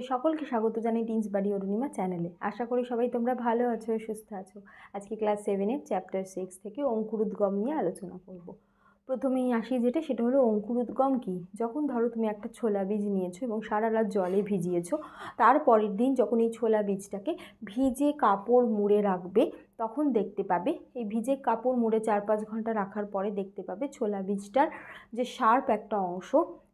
তোমাদের সকলকে স্বাগত জানাই টিন্স বাড়ি অরুণিমা চ্যানেলে আশা করি সবাই তোমরা ভালো আছো সুস্থ আছো। আজকে ক্লাস সেভেনের চ্যাপ্টার সিক্স থেকে অঙ্কুরোদ্গম নিয়ে আলোচনা করব। প্রথমেই আসি যেটা, সেটা হলো অঙ্কুরোদ্গম কী? যখন ধরো তুমি একটা ছোলা বীজ নিয়েছো এবং সারা রাত জলে ভিজিয়েছো, তার পরের দিন যখন এই ছোলা বীজটাকে ভিজে কাপড় মুড়ে রাখবে, তখন দেখতে পাবে, এই ভিজে কাপড় মুড়ে চার পাঁচ ঘণ্টা রাখার পরে দেখতে পাবে ছোলা বীজটার যে শার্প একটা অংশ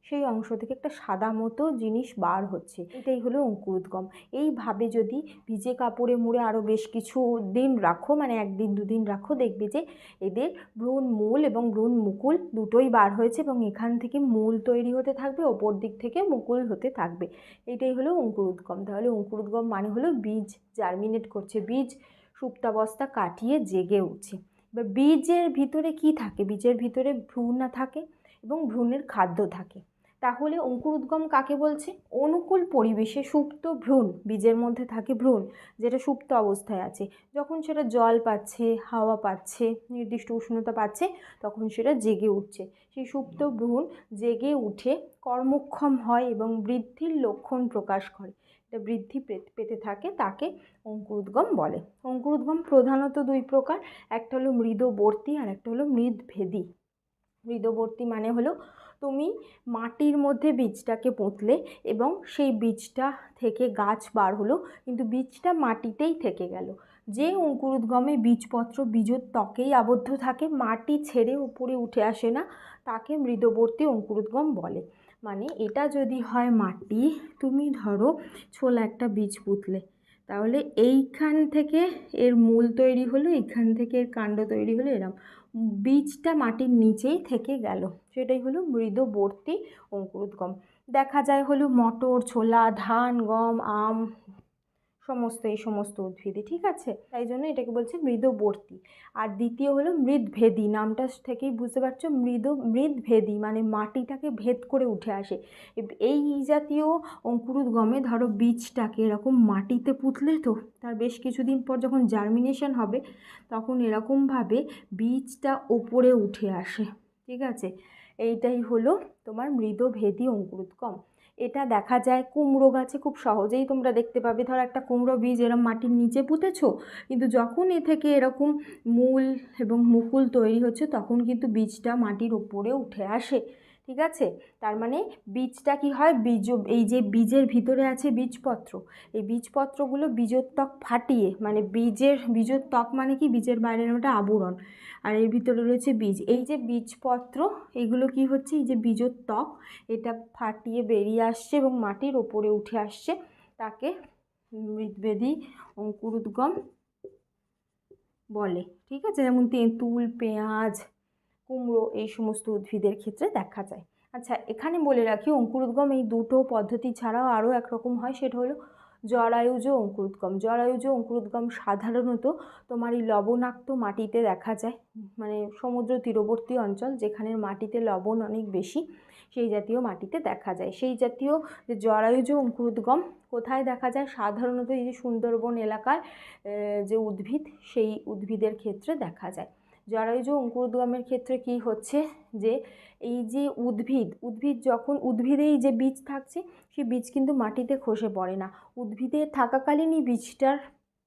সেই অংশ থেকে একটা সাদা মতো জিনিস বার হচ্ছে। এটাই হলো অঙ্কুরোদ্গম এইভাবে যদি ভিজে কাপড়ে মুড়ে আরও বেশ কিছু দিন রাখো মানে একদিন, দুদিন রাখো, দেখবে যে এদের ভ্রূণ মূল এবং ভ্রূণ মুকুল দুটোই বার হয়েছে এবং এখান থেকে মূল তৈরি হতে থাকবে, ওপর দিক থেকে মুকুল হতে থাকবে। এটাই হলো অঙ্কুরোদ্গম তাহলে অঙ্কুরোদ্গম মানে হলো বীজ জার্মিনেট করছে, বীজ সুপ্তাবস্থা কাটিয়ে জেগে উঠছে। এবার বীজের ভিতরে কি থাকে? বীজের ভিতরে ভ্রূণ না থাকে এবং ভ্রূণের খাদ্য থাকে। তাহলে অঙ্কুরোদ্গম কাকে বলছে? অনুকূল পরিবেশে সুপ্ত ভ্রূণ, বীজের মধ্যে থাকে ভ্রূণ, যেটা সুপ্ত অবস্থায় আছে। যখন সেটা জল পাচ্ছে, হাওয়া পাচ্ছে, নির্দিষ্ট উষ্ণতা পাচ্ছে, তখন সেটা জেগে উঠছে। সেই সুপ্ত ভ্রূণ জেগে উঠে কর্মক্ষম হয় এবং বৃদ্ধির লক্ষণ প্রকাশ করে। এটা বৃদ্ধি পেতে থাকে তাকে অঙ্কুরোদ্গম বলে। অঙ্কুরোদ্গম প্রধানত দুই প্রকার, একটা হলো মৃদবর্তী আর একটা হলো মৃদভেদী। মৃদবর্তী মানে হলো তুমি মাটির মধ্যে বীজটাকে পুঁতলে এবং সেই বীজটা থেকে গাছ বার হলো, কিন্তু বীজটা মাটিতেই থেকে গেল। যে অঙ্কুরোদ্গমে বীজপত্র বীজের ত্বকেই আবদ্ধ থাকে, মাটি ছেড়ে উপরে উঠে আসে না, তাকে মৃদবর্তী অঙ্কুরোদ্গম বলে। মানে এটা যদি হয় মাটি, তুমি ধরো ছোলা একটা বীজ পুঁতলে, তাহলে এইখান থেকে এর মূল তৈরি হলো, এইখান থেকে এর কাণ্ড তৈরি হলো, এরম। বীজটা মাটির নিচেই থেকে গেল। সেটাই হলো মৃদবর্তী অঙ্কুরোদ্গম। দেখা যায় হলো মটর, ছোলা, ধান, গম, আম সমস্ত, এই সমস্ত উদ্ভিদে, ঠিক আছে? তাই জন্য এটাকে বলছে মৃদবর্তী। আর দ্বিতীয় হলো মৃদভেদী, নামটা থেকেই বুঝতে পারছ? মৃদ, মৃদভেদী মানে মাটিটাকে ভেদ করে উঠে আসে। এই জাতীয় অঙ্কুরোদ্গমে ধরো বীজটাকে এরকম মাটিতে পুঁতলে তো, তার বেশ কিছুদিন পর যখন জার্মিনেশন হবে, তখন এরকমভাবে বীজটা ওপরে উঠে আসে, ঠিক আছে? এইটাই হলো তোমার মৃদভেদী অঙ্কুরোদ্গম। এটা দেখা যায় কুমড়ো গাছে খুব সহজেই তোমরা দেখতে পাবে। ধর একটা কুমড়ো বীজ এরম মাটির নিচে পুঁতেছো, কিন্তু যখন এ থেকে এরকম মূল এবং মুকুল তৈরি হচ্ছে, তখন কিন্তু বীজটা মাটির ওপরে উঠে আসে। ঠিক আছে? তার মানে বীজটা কি হয়? বীজ, এই যে বীজের ভিতরে আছে বীজপত্র। এই বীজপত্রগুলো বীজোত্তক ফাটিয়ে মানে বীজের বীজোত্তক মানে কি? বীজের বাইরের ওটা আবরণ। আর এর ভিতরে রয়েছে বীজ। এই যে বীজপত্র, এগুলো কি হচ্ছে? এই যে বীজোত্তক এটা ফাটিয়ে বেরিয়ে আসছে এবং মাটির ওপরে উঠে আসছে। তাকে মৃদবেদী অঙ্কুরোদ্গম বলে। ঠিক আছে? যেমন তেঁতুল, পেঁয়াজ কুমড়ো এই সমস্ত উদ্ভিদের ক্ষেত্রে দেখা যায়। আচ্ছা এখানে বলে রাখি অঙ্কুরোদ্গম এই দুটো পদ্ধতি ছাড়াও আরও একরকম হয়, সেটা হলো জরায়ুজ অঙ্কুরোদ্গম জরায়ুজ অঙ্কুরোদ্গম সাধারণত তোমার এই লবণাক্ত মাটিতে দেখা যায় মানে সমুদ্র তীরবর্তী অঞ্চল যেখানে মাটিতে লবণ অনেক বেশি, সেই জাতীয় মাটিতে দেখা যায়। সেই জাতীয় যে জরায়ুজ অঙ্কুরোদ্গম কোথায় দেখা যায়? সাধারণত এই যে সুন্দরবন এলাকায় যে উদ্ভিদ, সেই উদ্ভিদের ক্ষেত্রে দেখা যায়। জরায়ুজ অঙ্কুরোদ্গমের ক্ষেত্রে কি হচ্ছে যে এই যে উদ্ভিদ উদ্ভিদ যখন উদ্ভিদেই যে বীজ থাকছে সেই বীজ কিন্তু মাটিতে খসে পড়ে না। উদ্ভিদে থাকাকালীনই বীজটার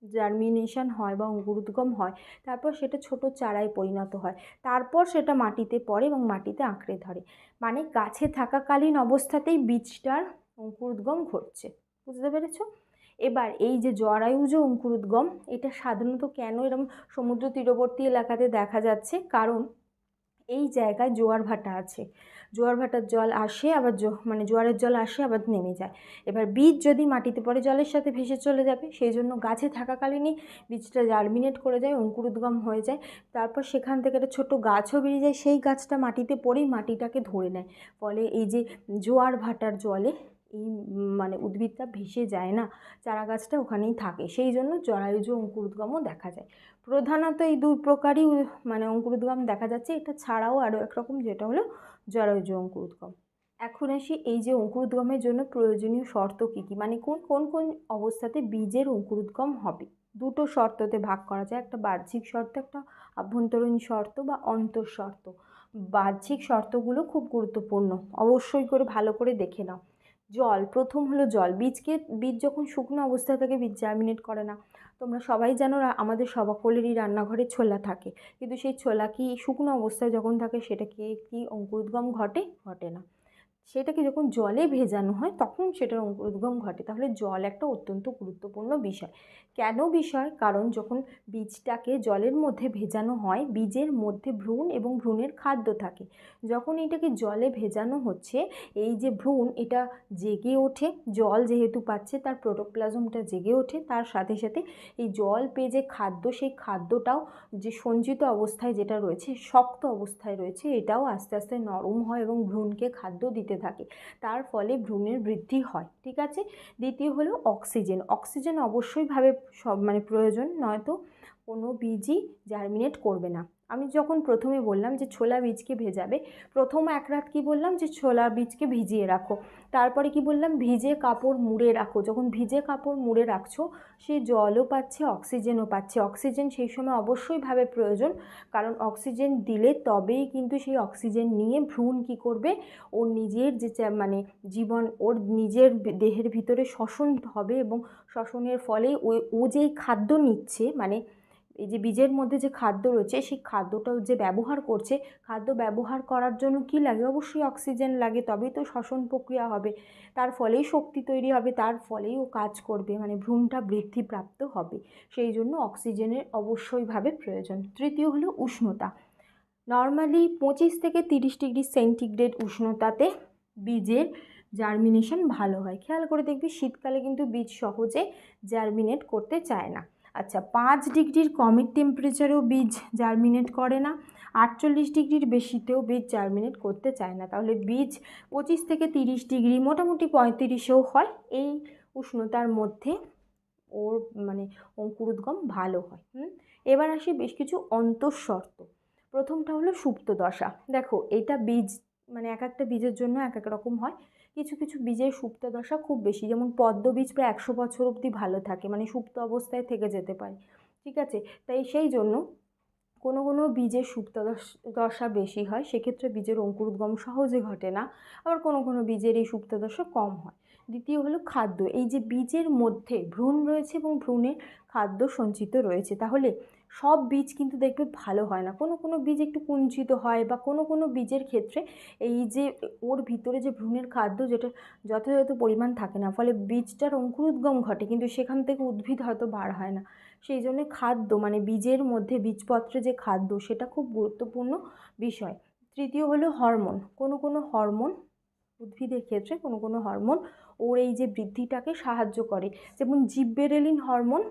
জার্মিনেশন হয় বা অঙ্কুরোদ্গম হয়, তারপর সেটা ছোট চারায় পরিণত হয়, তারপর সেটা মাটিতে পড়ে এবং মাটিতে আঁকড়ে ধরে। মানে গাছে থাকাকালীন অবস্থাতেই বীজটার অঙ্কুরোদ্গম ঘটছে। বুঝতে পেরেছ? এবার এই যে জরায়ু যে অঙ্কুরোদ্গম, এটা সাধারণত কেন এরকম সমুদ্র তীরবর্তী এলাকাতে দেখা যাচ্ছে? কারণ এই জায়গায় জোয়ার ভাটা আছে। জোয়ার ভাটার জল আসে, আবার মানে জোয়ারের জল আসে, আবার নেমে যায়। এবার বীজ যদি মাটিতে পড়ে, জলের সাথে ভেসে চলে যাবে, সেই জন্য গাছে থাকাকালীনই বীজটা জার্মিনেট করে যায়, অঙ্কুরোদ্গম হয়ে যায়। তারপর সেখান থেকে একটা ছোটো গাছও বেরিয়ে যায়, সেই গাছটা মাটিতে পড়েই মাটিটাকে ধরে নেয়। ফলে এই যে জোয়ার ভাটার জলে এই মানে উদ্ভিদটা ভেসে যায় না চারা গাছটা ওখানেই থাকে। সেই জন্য জরায়ুজ অঙ্কুরোদ্গমও দেখা যায়। প্রধানত এই দুই প্রকারই মানে অঙ্কুরোদ্গম দেখা যাচ্ছে। এটা ছাড়াও আরও একরকম যেটা হলো জরায়ুজ অঙ্কুরোদ্গম। এখন আসি এই যে অঙ্কুরোদ্গমের জন্য প্রয়োজনীয় শর্ত কী কী? মানে কোন কোন কোন অবস্থাতে বীজের অঙ্কুরোদ্গম হবে? দুটো শর্ততে ভাগ করা যায়। একটা বাহ্যিক শর্ত, একটা আভ্যন্তরীণ শর্ত বা অন্তর শর্ত বাহ্যিক শর্তগুলো খুব গুরুত্বপূর্ণ। অবশ্যই করে ভালো করে দেখে নাও। জল, প্রথম হলো জল। বীজকে, বীজ যখন শুকনো অবস্থায় থাকে, বীজ জার্মিনেট করে না। তোমরা সবাই জানো আমাদের সকলেরই রান্নাঘরে ছোলা থাকে। কিন্তু সেই ছোলা কি শুকনো অবস্থায় যখন থাকে, সেটা কি কি অঙ্কুরোদ্গম ঘটে? ঘটে না। সেটাকে যখন জলে ভেজানো হয়, তখন সেটার উদ্গম ঘটে। তাহলে জল একটা অত্যন্ত গুরুত্বপূর্ণ বিষয়। কেন বিষয়? কারণ যখন বীজটাকে জলের মধ্যে ভেজানো হয়, বীজের মধ্যে ভ্রূণ এবং ভ্রূণের খাদ্য থাকে। যখন এটাকে জলে ভেজানো হচ্ছে, এই যে ভ্রূণ, এটা জেগে ওঠে, জল যেহেতু পাচ্ছে, তার প্রোটোপ্লাজমটা জেগে ওঠে, তার সাথে সাথে এই জল পেয়ে যে খাদ্য, সেই খাদ্যটাও যে সঞ্চিত অবস্থায় যেটা রয়েছে, শক্ত অবস্থায় রয়েছে, এটাও আস্তে আস্তে নরম হয় এবং ভ্রূণকে খাদ্য দিতে থাকে। তার ফলে ভ্রূণের বৃদ্ধি হয়, ঠিক আছে? দ্বিতীয় হলো অক্সিজেন। অক্সিজেন অবশ্যইভাবে সব মানে প্রয়োজন, নয়তো কোনো বীজই জার্মিনেট করবে না। আমি যখন প্রথমে বললাম যে ছোলা বীজকে ভেজাবে, প্রথম এক রাত কী বললাম যে ছোলা বীজকে ভিজিয়ে রাখো। তারপরে কি বললাম? ভিজে কাপড় মুড়ে রাখো। যখন ভিজে কাপড় মুড়ে রাখছো, সে জলও পাচ্ছে, অক্সিজেনও পাচ্ছে। অক্সিজেন সেই সময় অবশ্যইভাবে প্রয়োজন, কারণ অক্সিজেন দিলে তবেই কিন্তু সেই অক্সিজেন নিয়ে ভ্রূণ কী করবে? ওর নিজের যে মানে জীবন, ওর নিজের দেহের ভিতরে শ্বসন হবে এবং শ্বসনের ফলে ও ও যেই খাদ্য নিচ্ছে মানে এই যে বীজের মধ্যে যে খাদ্য রয়েছে, সেই খাদ্যটাও যে ব্যবহার করছে, খাদ্য ব্যবহার করার জন্য কী লাগে? অবশ্যই অক্সিজেন লাগে, তবেই তো শ্বসন প্রক্রিয়া হবে। তার ফলেই শক্তি তৈরি হবে, তার ফলেই ও কাজ করবে মানে ভ্রূণটা বৃদ্ধিপ্রাপ্ত হবে। সেই জন্য অক্সিজেনের অবশ্যইভাবে প্রয়োজন। তৃতীয় হলো উষ্ণতা। নর্মালি পঁচিশ থেকে তিরিশ ডিগ্রি সেন্টিগ্রেড উষ্ণতাতে বীজের জার্মিনেশন ভালো হয়। খেয়াল করে দেখবি, শীতকালে কিন্তু বীজ সহজে জার্মিনেট করতে চায় না। আচ্ছা পাঁচ ডিগ্রির কমের টেম্পারেচারেও বীজ জার্মিনেট করে না, আটচল্লিশ ডিগ্রির বেশিতেও বীজ জার্মিনেট করতে চায় না। তাহলে বীজ পঁচিশ থেকে তিরিশ ডিগ্রি, মোটামুটি পঁয়ত্রিশেও হয়। এই উষ্ণতার মধ্যে ওর মানে অঙ্কুরোদ্গম ভালো হয়। এবার আসি বেশ কিছু অন্তঃশর্ত। প্রথমটা হলো সুপ্ত দশা। দেখো, এটা বীজ মানে এক একটা বীজের জন্য এক এক রকম হয়। কিছু কিছু বীজের সুপ্ত দশা খুব বেশি। যেমন পদ্ম বীজ প্রায় একশো বছর অবধি ভালো থাকে মানে সুপ্ত অবস্থায় থেকে যেতে পারে। ঠিক আছে? তাই সেই জন্য কোনো কোনো বীজের সুপ্ত দশ- বেশি হয়, সেক্ষেত্রে বীজের অঙ্কুরোদ্গম সহজে ঘটে না। আবার কোনো কোনো বীজের এই সুপ্ত দশা কম হয়। দ্বিতীয় হলো খাদ্য। এই যে বীজের মধ্যে ভ্রূণ রয়েছে এবং ভ্রূণের খাদ্য সঞ্চিত রয়েছে, তাহলে সব বীজ কিন্তু দেখবে ভালো হয় না। কোনো কোনো বীজ একটু কুঞ্চিত হয় বা কোনো কোনো বীজের ক্ষেত্রে এই যে ওর ভিতরে যে ভ্রূণের খাদ্য যেটা যথাযথ পরিমাণ থাকে না, ফলে বীজটার অঙ্কুরোদ্গম ঘটে কিন্তু সেখান থেকে উদ্ভিদ হয়তো বার হয় না। সেই জন্য খাদ্য মানে বীজের মধ্যে বীজপত্রে যে খাদ্য সেটা খুব গুরুত্বপূর্ণ বিষয়। তৃতীয় হলো হরমোন। কোনো কোনো হরমোন উদ্ভিদের ক্ষেত্রে কোনো কোনো হরমোন ওর এই যে বৃদ্ধিটাকে সাহায্য করে। যেমন জিব্বেরেলিন হরমোন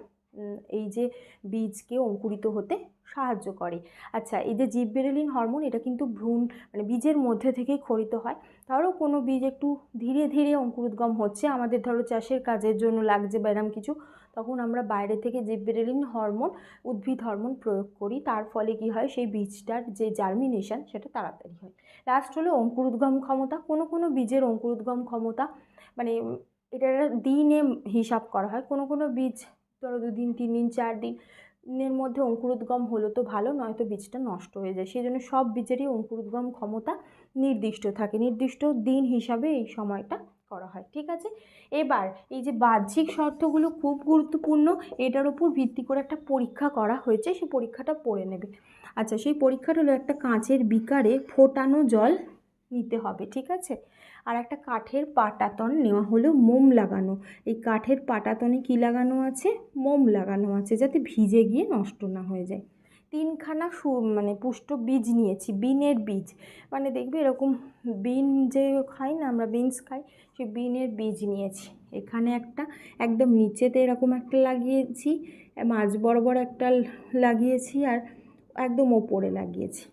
এই যে বীজকে অঙ্কুরিত হতে সাহায্য করে। আচ্ছা এই যে জিব্বেরেলিন হরমোন, এটা কিন্তু ভ্রূণ মানে বীজের মধ্যে থেকেই খরিত হয়। ধরো কোনো বীজ একটু ধীরে ধীরে অঙ্কুরোদ্গম হচ্ছে, আমাদের ধরো চাষের কাজের জন্য লাগছে বা কিছু, তখন আমরা বাইরে থেকে জিব্বেরেলিন হরমোন, উদ্ভিদ হরমোন প্রয়োগ করি। তার ফলে কি হয়, সেই বীজটার যে জার্মিনেশন সেটা তাড়াতাড়ি হয়। লাস্ট হলো অঙ্কুরোদ্গম ক্ষমতা। কোনো কোনো বীজের অঙ্কুরোদ্গম ক্ষমতা মানে এটা দিনে হিসাব করা হয়। কোনো কোনো বীজ ধরো দুদিন তিন দিন চার দিনের মধ্যে অঙ্কুরোদ্গম হলো তো ভালো, নয়তো বীজটা নষ্ট হয়ে যায়। সেই জন্য সব বীজেরই অঙ্কুরোদ্গম ক্ষমতা নির্দিষ্ট থাকে। নির্দিষ্ট দিন হিসাবে এই সময়টা করা হয়, ঠিক আছে? এবার এই যে বাহ্যিক শর্তগুলো খুব গুরুত্বপূর্ণ, এটার উপর ভিত্তি করে একটা পরীক্ষা করা হয়েছে, সেই পরীক্ষাটা পড়ে নেবে। আচ্ছা সেই পরীক্ষাটা হলো একটা কাঁচের বিকারে ফোটানো জল নিতে হবে, ঠিক আছে? আর একটা কাঠের পাটাতন নেওয়া হলো মোম লাগানো। এই কাঠের পাটাতনে কী লাগানো আছে? মোম লাগানো আছে যাতে ভিজে গিয়ে নষ্ট না হয়ে যায়। তিনখানা সু মানে পুষ্ট বীজ নিয়েছি, বিনের বীজ। মানে দেখবে এরকম বিন যে খাই না, আমরা বিনস খাই, সেই বিনের বীজ নিয়েছি। এখানে একটা একদম নিচেতে এরকম একটা লাগিয়েছি, মাঝ বরাবর একটা লাগিয়েছি আর একদম ওপরে লাগিয়েছি।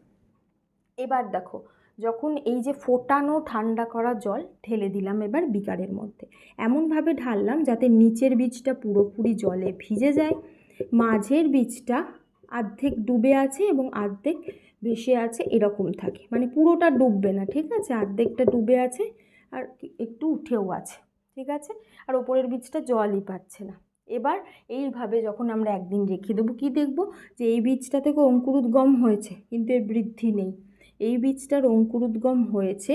এবার দেখো যখন এই যে ফোটানো ঠান্ডা করা জল ঢেলে দিলাম এবার বিকারের মধ্যে। এমনভাবে ঢাললাম যাতে নিচের বীজটা পুরোপুরি জলে ভিজে যায়। মাঝের বীজটা অর্ধেক ডুবে আছে এবং অর্ধেক ভেসে আছে এরকম থাকে। মানে পুরোটা ডুববে না, ঠিক আছে? অর্ধেকটা ডুবে আছে আর একটু উঠেও আছে, ঠিক আছে? আর ওপরের বীজটা জলই পাচ্ছে না। এবার এইভাবে যখন আমরা একদিন রেখে দেবো, কী দেখব? যে এই বীজটা থেকে অঙ্কুরোদ্গম হয়েছে, কিন্তু এর বৃদ্ধি নেই। এই বীজটার অঙ্কুরোদ্গম হয়েছে।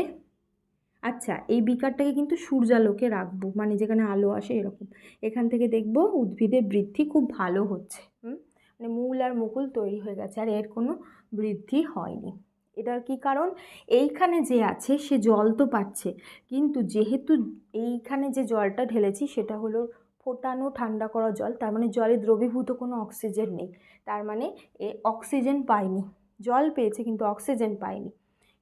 আচ্ছা এই বিকারটাকে কিন্তু সূর্যালোকে রাখব মানে যেখানে আলো আসে এরকম। এখান থেকে দেখব উদ্ভিদের বৃদ্ধি খুব ভালো হচ্ছে মানে মূল আর মুকুল তৈরি হয়ে গেছে, আর এর কোনো বৃদ্ধি হয়নি। এটার কি কারণ? এইখানে যে আছে, সে জল তো পাচ্ছে, কিন্তু যেহেতু এইখানে যে জলটা ঢেলেছি, সেটা হলো ফোটানো ঠান্ডা করা জল, তার মানে জলে দ্রবীভূত কোনো অক্সিজেন নেই, তার মানে এ অক্সিজেন পায়নি জল পেয়েছে কিন্তু অক্সিজেন পায়নি।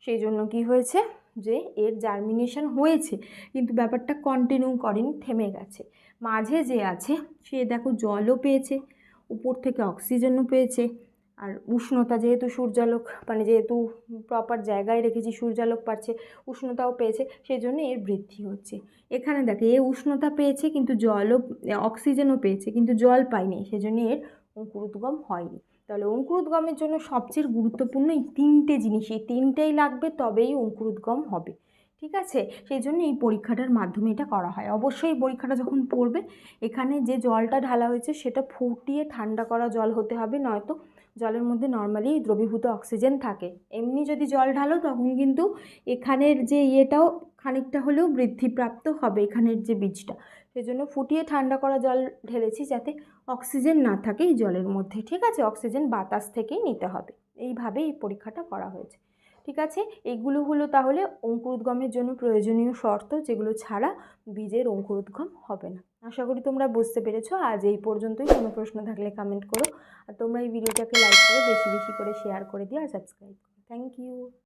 সেই জন্য কি হয়েছে যে এর জার্মিনেশন হয়েছে, কিন্তু ব্যাপারটা কন্টিনিউ করেনি, থেমে গেছে। মাঝে যে আছে, সে দেখো জলও পেয়েছে, উপর থেকে অক্সিজেনও পেয়েছে। আর উষ্ণতা যেহেতু সূর্যালোক মানে যেহেতু প্রপার জায়গায় রেখেছি সূর্যালোক পাচ্ছে, উষ্ণতাও পেয়েছে, সেই জন্য এর বৃদ্ধি হচ্ছে। এখানে দেখে, এ উষ্ণতা পেয়েছে, কিন্তু জলও, অক্সিজেনও পেয়েছে, কিন্তু জল পায়নি সেজন্য এর অঙ্কুরোদ্গম হয়নি। তাহলে অঙ্কুরোদ্গমের জন্য সবচেয়ে গুরুত্বপূর্ণ এই তিনটে জিনিস, এই তিনটেই লাগবে তবেই অঙ্কুরোদ্গম হবে। ঠিক আছে? সেই জন্য এই পরীক্ষাটার মাধ্যমে এটা করা হয়। অবশ্যই এই পরীক্ষাটা যখন পড়বে, এখানে যে জলটা ঢালা হয়েছে সেটা ফুটিয়ে ঠান্ডা করা জল হতে হবে, নয়তো জলের মধ্যে নর্মালি দ্রবীভূত অক্সিজেন থাকে। এমনি যদি জল ঢালো, তখন কিন্তু এখানের যে ইয়েটাও খানিকটা হলেও বৃদ্ধিপ্রাপ্ত হবে এখানের যে বীজটা। সেজন্য ফুটিয়ে ঠান্ডা করা জল ঢেলেছি যাতে অক্সিজেন না থাকে এই জলের মধ্যে, ঠিক আছে? অক্সিজেন বাতাস থেকেই নিতে হবে। এইভাবে এই পরীক্ষাটা করা হয়েছে। ঠিক আছে? এইগুলো হলো তাহলে অঙ্কুরোদ্গমের জন্য প্রয়োজনীয় শর্ত, যেগুলো ছাড়া বীজের অঙ্কুরোদ্গম হবে না। আশা করি তোমরা বুঝতে পেরেছ। আজ এই পর্যন্তই। কোনো প্রশ্ন থাকলে কমেন্ট করো। আর তোমরা এই ভিডিওটাকে লাইক করো বেশি বেশি করে শেয়ার করে দিও আর সাবস্ক্রাইব করো। Thank you